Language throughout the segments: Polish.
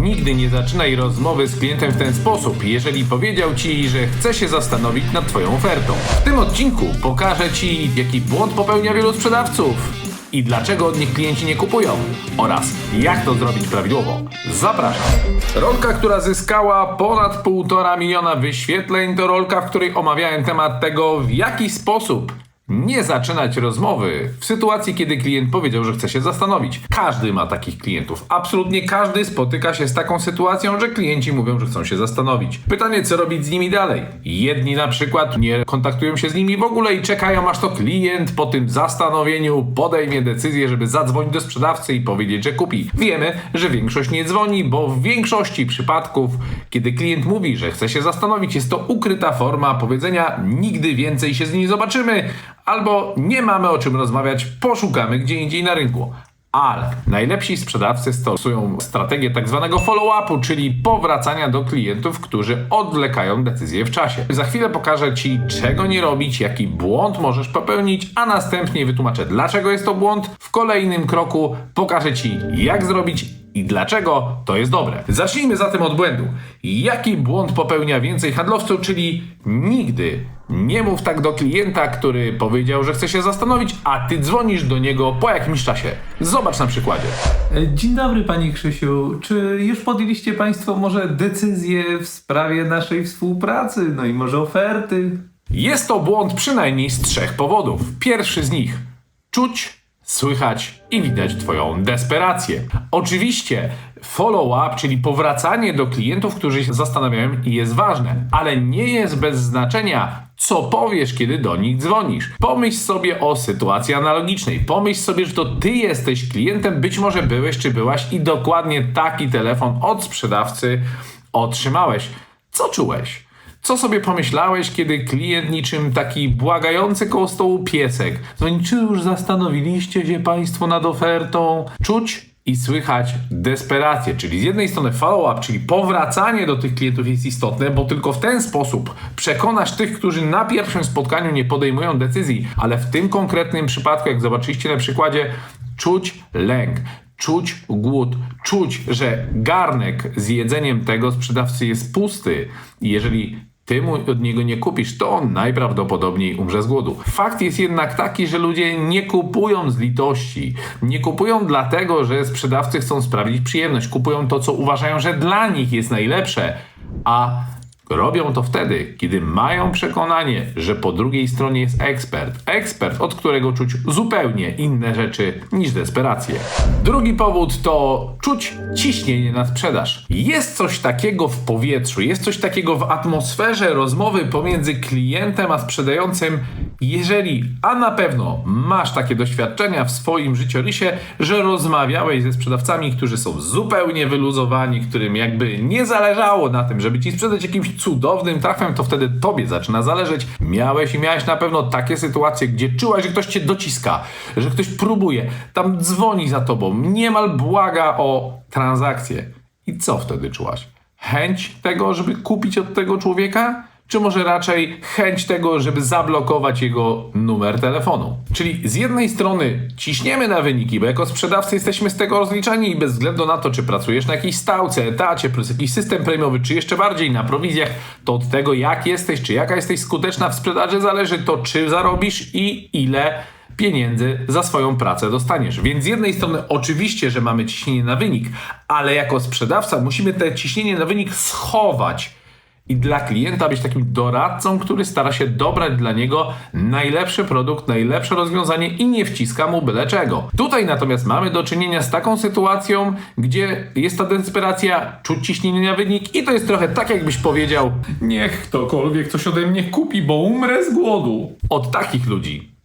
Nigdy nie zaczynaj rozmowy z klientem w ten sposób, jeżeli powiedział ci, że chce się zastanowić nad twoją ofertą. W tym odcinku pokażę ci, jaki błąd popełnia wielu sprzedawców i dlaczego od nich klienci nie kupują oraz jak to zrobić prawidłowo. Zapraszam. Rolka, która zyskała ponad 1,5 miliona wyświetleń, to rolka, w której omawiałem temat tego, w jaki sposób nie zaczynać rozmowy w sytuacji, kiedy klient powiedział, że chce się zastanowić. Każdy ma takich klientów. Absolutnie każdy spotyka się z taką sytuacją, że klienci mówią, że chcą się zastanowić. Pytanie, co robić z nimi dalej? Jedni na przykład nie kontaktują się z nimi w ogóle i czekają, aż to klient po tym zastanowieniu podejmie decyzję, żeby zadzwonić do sprzedawcy i powiedzieć, że kupi. Wiemy, że większość nie dzwoni, bo w większości przypadków, kiedy klient mówi, że chce się zastanowić, jest to ukryta forma powiedzenia nigdy więcej się z nim zobaczymy, albo nie mamy o czym rozmawiać, poszukamy gdzie indziej na rynku. Ale najlepsi sprzedawcy stosują strategię tak zwanego follow-upu, czyli powracania do klientów, którzy odwlekają decyzję w czasie. Za chwilę pokażę Ci, czego nie robić, jaki błąd możesz popełnić, a następnie wytłumaczę, dlaczego jest to błąd. W kolejnym kroku pokażę Ci, jak zrobić i dlaczego to jest dobre. Zacznijmy zatem od błędu. Jaki błąd popełnia więcej handlowców, czyli nigdy nie mów tak do klienta, który powiedział, że chce się zastanowić, a ty dzwonisz do niego po jakimś czasie. Zobacz na przykładzie. E, Dzień dobry Panie Krzysiu. Czy już podjęliście Państwo może decyzję w sprawie naszej współpracy, no i może oferty? Jest to błąd przynajmniej z trzech powodów. Pierwszy z nich czuć, słychać i widać Twoją desperację. Oczywiście follow-up, czyli powracanie do klientów, którzy się zastanawiają, jest ważne, ale nie jest bez znaczenia, co powiesz, kiedy do nich dzwonisz. Pomyśl sobie o sytuacji analogicznej. Pomyśl sobie, że to ty jesteś klientem, być może byłeś czy byłaś i dokładnie taki telefon od sprzedawcy otrzymałeś. Co czułeś? Co sobie pomyślałeś, kiedy klient niczym taki błagający koło stołu piesek dzwoni, czy już zastanowiliście się Państwo nad ofertą? Czuć i słychać desperację, czyli z jednej strony follow-up, czyli powracanie do tych klientów jest istotne, bo tylko w ten sposób przekonasz tych, którzy na pierwszym spotkaniu nie podejmują decyzji, ale w tym konkretnym przypadku, jak zobaczyliście na przykładzie, czuć lęk, czuć głód, czuć, że garnek z jedzeniem tego sprzedawcy jest pusty. I jeżeli ty mu od niego nie kupisz, to on najprawdopodobniej umrze z głodu. Fakt jest jednak taki, że ludzie nie kupują z litości. Nie kupują dlatego, że sprzedawcy chcą sprawić przyjemność. Kupują to, co uważają, że dla nich jest najlepsze. A Robią to wtedy, kiedy mają przekonanie, że po drugiej stronie jest ekspert. Ekspert, od którego czuć zupełnie inne rzeczy niż desperację. Drugi powód to czuć ciśnienie na sprzedaż. Jest coś takiego w powietrzu, jest coś takiego w atmosferze rozmowy pomiędzy klientem a sprzedającym, jeżeli, a na pewno masz takie doświadczenia w swoim życiorysie, że rozmawiałeś ze sprzedawcami, którzy są zupełnie wyluzowani, którym jakby nie zależało na tym, żeby ci sprzedać jakimś cudownym trafem, to wtedy tobie zaczyna zależeć. Miałeś i miałeś na pewno takie sytuacje, gdzie czułaś, że ktoś cię dociska, że ktoś próbuje, tam dzwoni za tobą, niemal błaga o transakcję. I co wtedy czułaś? Chęć tego, żeby kupić od tego człowieka? Czy może raczej chęć tego, żeby zablokować jego numer telefonu. Czyli z jednej strony ciśniemy na wyniki, bo jako sprzedawcy jesteśmy z tego rozliczani i bez względu na to, czy pracujesz na jakiejś stałce, etacie, plus jakiś system premiowy, czy jeszcze bardziej na prowizjach, to od tego jak jesteś, czy jaka jesteś skuteczna w sprzedaży zależy to, czy zarobisz i ile pieniędzy za swoją pracę dostaniesz. Więc z jednej strony oczywiście, że mamy ciśnienie na wynik, ale jako sprzedawca musimy te ciśnienie na wynik schować i dla klienta być takim doradcą, który stara się dobrać dla niego najlepszy produkt, najlepsze rozwiązanie i nie wciska mu byle czego. Tutaj natomiast mamy do czynienia z taką sytuacją, gdzie jest ta desperacja, czuć ciśnienie na wynik i to jest trochę tak, jakbyś powiedział Niech ktokolwiek coś ode mnie kupi, bo umrę z głodu. od takich ludzi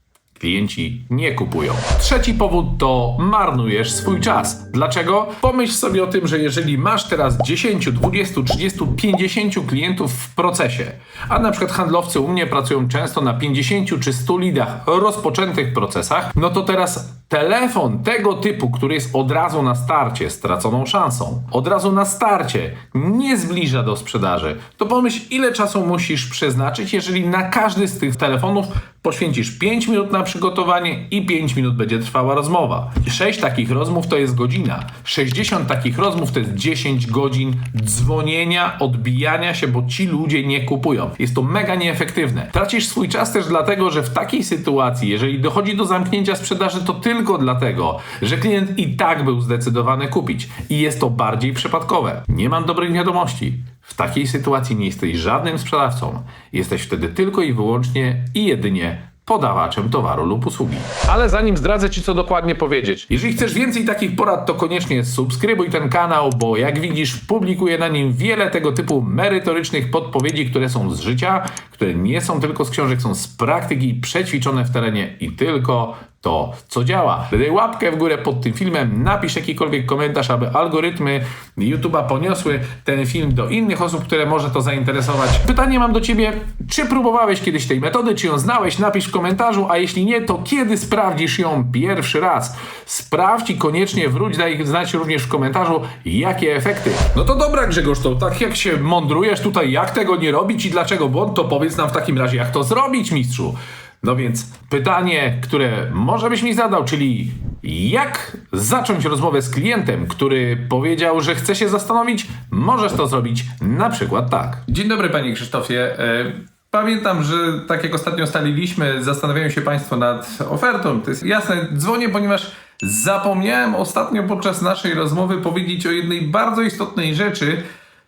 klienci nie kupują. Trzeci powód to marnujesz swój czas. Dlaczego? Pomyśl sobie o tym, że jeżeli masz teraz 10, 20, 30, 50 klientów w procesie, a na przykład handlowcy u mnie pracują często na 50 czy 100 lidach rozpoczętych procesach, no to teraz telefon tego typu, który jest od razu na starcie straconą szansą, od razu na starcie nie zbliża do sprzedaży, to pomyśl ile czasu musisz przeznaczyć, jeżeli na każdy z tych telefonów poświęcisz 5 minut na przygotowanie i 5 minut będzie trwała rozmowa. 6 takich rozmów to jest godzina. 60 takich rozmów to jest 10 godzin dzwonienia, odbijania się, bo ci ludzie nie kupują. Jest to mega nieefektywne. Tracisz swój czas też dlatego, że w takiej sytuacji, jeżeli dochodzi do zamknięcia sprzedaży, to tylko dlatego, że klient i tak był zdecydowany kupić. I jest to bardziej przypadkowe. Nie mam dobrych wiadomości. W takiej sytuacji nie jesteś żadnym sprzedawcą. Jesteś wtedy tylko i wyłącznie i jedynie podawaczem towaru lub usługi. Ale zanim zdradzę Ci, co dokładnie powiedzieć. Jeżeli chcesz więcej takich porad, to koniecznie subskrybuj ten kanał, bo jak widzisz, publikuję na nim wiele tego typu merytorycznych podpowiedzi, które są z życia, które nie są tylko z książek, są z praktyki, przećwiczone w terenie i tylko to, co działa. Daj łapkę w górę pod tym filmem, napisz jakikolwiek komentarz, aby algorytmy YouTube'a poniosły ten film do innych osób, które może to zainteresować. Pytanie mam do Ciebie, czy próbowałeś kiedyś tej metody, czy ją znałeś? Napisz w komentarzu, a jeśli nie, to kiedy sprawdzisz ją pierwszy raz? Sprawdź i koniecznie wróć, daj znać również w komentarzu, jakie efekty. No to dobra Grzegorz, to tak jak się mądrujesz tutaj, jak tego nie robić i dlaczego błąd, to powiedz nam w takim razie, jak to zrobić, mistrzu. No więc pytanie, które może byś mi zadał, czyli jak zacząć rozmowę z klientem, który powiedział, że chce się zastanowić, możesz to zrobić na przykład tak. Dzień dobry panie Krzysztofie. E, Pamiętam, że tak jak ostatnio ustaliliśmy, zastanawiają się Państwo nad ofertą. To jest jasne, dzwonię, ponieważ zapomniałem ostatnio podczas naszej rozmowy powiedzieć o jednej bardzo istotnej rzeczy,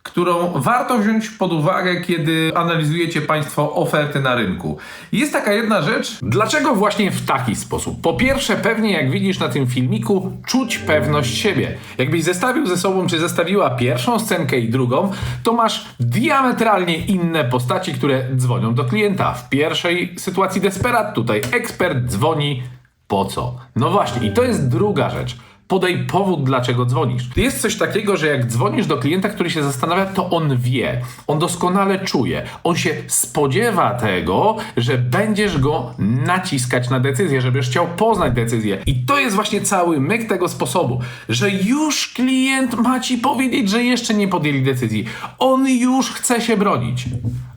którą warto wziąć pod uwagę, kiedy analizujecie Państwo oferty na rynku. Jest taka jedna rzecz, Dlaczego właśnie w taki sposób? Po pierwsze, pewnie jak widzisz na tym filmiku, czuć pewność siebie. Jakbyś zestawił ze sobą, czy zestawiła pierwszą scenkę i drugą, to masz diametralnie inne postaci, które dzwonią do klienta. W pierwszej sytuacji desperat, tutaj ekspert dzwoni po co? No właśnie, i to jest druga rzecz. Podaj powód, dlaczego dzwonisz. Jest coś takiego, że jak dzwonisz do klienta, który się zastanawia, to on wie, on doskonale czuje, on się spodziewa tego, że będziesz go naciskać na decyzję, żebyś chciał poznać decyzję. I to jest właśnie cały myk tego sposobu, że już klient ma ci powiedzieć, że jeszcze nie podjęli decyzji. On już chce się bronić,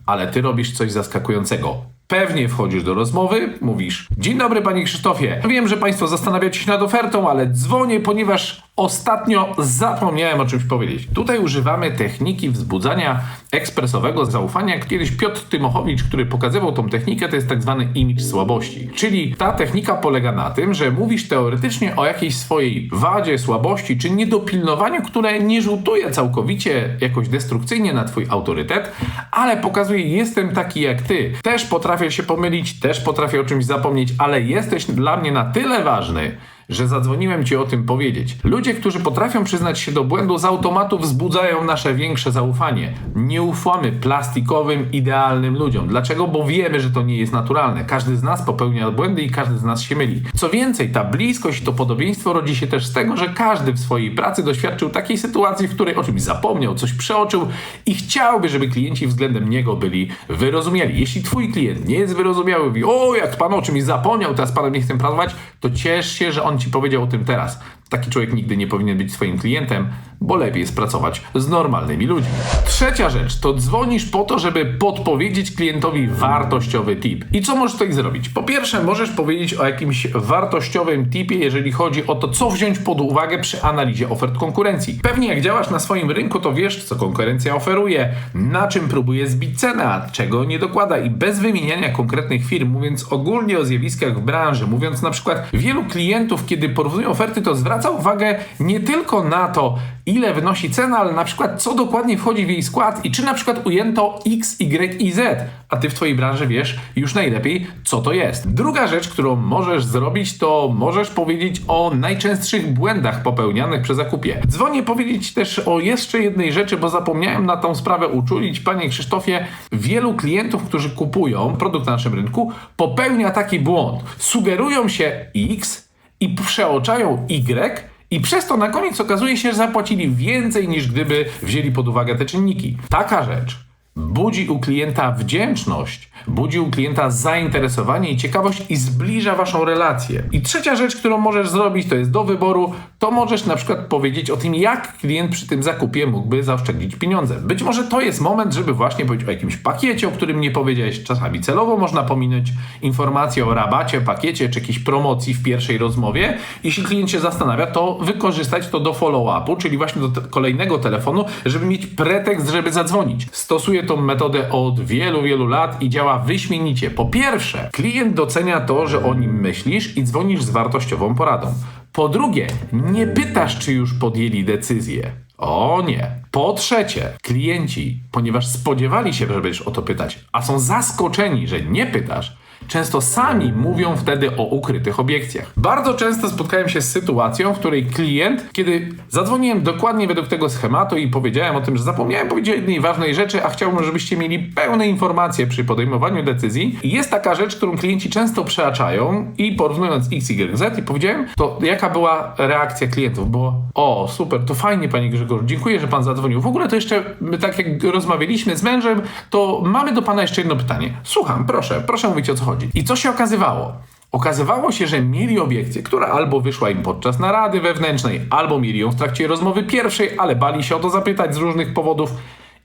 ale ty robisz coś zaskakującego. Pewnie wchodzisz do rozmowy, mówisz: Dzień dobry, panie Krzysztofie. Wiem, że państwo zastanawiacie się nad ofertą, ale dzwonię, ponieważ ostatnio zapomniałem o czymś powiedzieć. Tutaj używamy techniki wzbudzania ekspresowego zaufania. Kiedyś Piotr Tymochowicz, który pokazywał tą technikę, to jest tak zwany image słabości. Czyli ta technika polega na tym, że mówisz teoretycznie o jakiejś swojej wadzie, słabości czy niedopilnowaniu, które nie rzutuje całkowicie jakoś destrukcyjnie na twój autorytet, ale pokazuje, jestem taki jak ty. Też potrafię się pomylić, też potrafię o czymś zapomnieć, ale jesteś dla mnie na tyle ważny, że zadzwoniłem ci o tym powiedzieć. Ludzie, którzy potrafią przyznać się do błędu, z automatu wzbudzają nasze większe zaufanie. Nie ufamy plastikowym, idealnym ludziom. Dlaczego? Bo wiemy, że to nie jest naturalne. Każdy z nas popełnia błędy i każdy z nas się myli. Co więcej, ta bliskość i to podobieństwo rodzi się też z tego, że każdy w swojej pracy doświadczył takiej sytuacji, w której o czymś zapomniał, coś przeoczył i chciałby, żeby klienci względem niego byli wyrozumiali. Jeśli twój klient nie jest wyrozumiały, mówi, o jak pan o czymś zapomniał, teraz panem nie chcę pracować, to ciesz się, że on ci powiedział o tym teraz. Taki człowiek nigdy nie powinien być twoim klientem, bo lepiej jest pracować z normalnymi ludźmi. Trzecia rzecz to dzwonisz po to, żeby podpowiedzieć klientowi wartościowy tip. I co możesz tutaj zrobić? Po pierwsze, możesz powiedzieć o jakimś wartościowym tipie, jeżeli chodzi o to, co wziąć pod uwagę przy analizie ofert konkurencji. Pewnie jak działasz na swoim rynku, to wiesz, co konkurencja oferuje, na czym próbuje zbić cenę, a czego nie dokłada i bez wymieniania konkretnych firm, mówiąc ogólnie o zjawiskach w branży, mówiąc na przykład wielu klientów, kiedy porównują oferty, to zwraca uwagę nie tylko na to, ile wynosi cena, ale na przykład co dokładnie wchodzi w jej skład i czy na przykład ujęto X, Y i Z, a ty w twojej branży wiesz już najlepiej, co to jest. Druga rzecz, którą możesz zrobić, to możesz powiedzieć o najczęstszych błędach popełnianych przy zakupie. Dzwonię powiedzieć też o jeszcze jednej rzeczy, bo zapomniałem na tą sprawę uczulić. Panie Krzysztofie, wielu klientów, którzy kupują produkt na naszym rynku, popełnia taki błąd. Sugerują się X i przeoczają Y, i przez to na koniec okazuje się, że zapłacili więcej niż gdyby wzięli pod uwagę te czynniki. Taka rzecz budzi u klienta wdzięczność, budzi u klienta zainteresowanie i ciekawość i zbliża waszą relację. I trzecia rzecz, którą możesz zrobić, to jest do wyboru, to możesz na przykład powiedzieć o tym, jak klient przy tym zakupie mógłby zaoszczędzić pieniądze. Być może to jest moment, żeby właśnie powiedzieć o jakimś pakiecie, o którym nie powiedziałeś. Czasami celowo można pominąć informację o rabacie, pakiecie czy jakiejś promocji w pierwszej rozmowie. Jeśli klient się zastanawia, to wykorzystać to do follow-upu, czyli właśnie do kolejnego telefonu, żeby mieć pretekst, żeby zadzwonić. Stosuję tą metodę od wielu, wielu lat i działa wyśmienicie. Po pierwsze, klient docenia to, że o nim myślisz i dzwonisz z wartościową poradą. Po drugie, nie pytasz, czy już podjęli decyzję. O nie. Po trzecie, klienci, ponieważ spodziewali się, że będziesz o to pytać, a są zaskoczeni, że nie pytasz, często sami mówią wtedy o ukrytych obiekcjach. Bardzo często spotkałem się z sytuacją, w której klient, kiedy zadzwoniłem dokładnie według tego schematu i powiedziałem o tym, że zapomniałem powiedzieć jednej ważnej rzeczy, a chciałbym, żebyście mieli pełne informacje przy podejmowaniu decyzji. Jest taka rzecz, którą klienci często przeaczają i porównując X, Y, Z i powiedziałem, to jaka była reakcja klientów? Było, o super, to fajnie panie Grzegorz, dziękuję, że pan zadzwonił. W ogóle to jeszcze, tak jak rozmawialiśmy z mężem, to mamy do pana jeszcze jedno pytanie. Słucham, proszę, proszę mówić o co chodzi. I co się okazywało? Okazywało się, że mieli obiekcję, która albo wyszła im podczas narady wewnętrznej, albo mieli ją w trakcie rozmowy pierwszej, ale bali się o to zapytać z różnych powodów.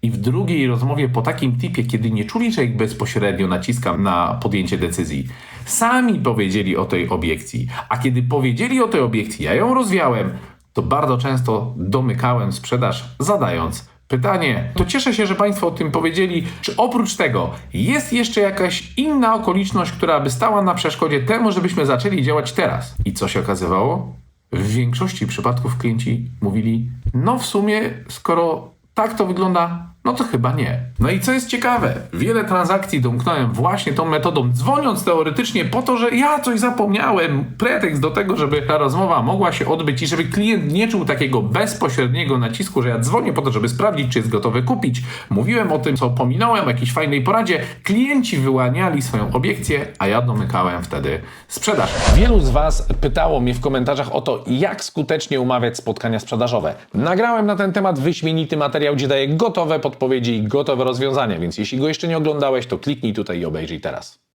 I w drugiej rozmowie po takim tipie, kiedy nie czuli, że ich bezpośrednio naciskam na podjęcie decyzji, sami powiedzieli o tej obiekcji. A kiedy powiedzieli o tej obiekcji, ja ją rozwiałem, to bardzo często domykałem sprzedaż, zadając pytanie. To cieszę się, że Państwo o tym powiedzieli. Czy oprócz tego jest jeszcze jakaś inna okoliczność, która by stała na przeszkodzie temu, żebyśmy zaczęli działać teraz? I co się okazywało? W większości przypadków klienci mówili: No, w sumie, skoro tak to wygląda, no to chyba nie. No i co jest ciekawe, wiele transakcji domknąłem właśnie tą metodą, dzwoniąc teoretycznie po to, że ja coś zapomniałem, pretekst do tego, żeby ta rozmowa mogła się odbyć i żeby klient nie czuł takiego bezpośredniego nacisku, że ja dzwonię po to, żeby sprawdzić, czy jest gotowy kupić. Mówiłem o tym, co pominąłem, jakiejś fajnej poradzie. Klienci wyłaniali swoją obiekcję, a ja domykałem wtedy sprzedaż. Wielu z Was pytało mnie w komentarzach o to, jak skutecznie umawiać spotkania sprzedażowe. Nagrałem na ten temat wyśmienity materiał, gdzie daję gotowe podpowiedzi i gotowe rozwiązania, więc jeśli go jeszcze nie oglądałeś, to kliknij tutaj i obejrzyj teraz.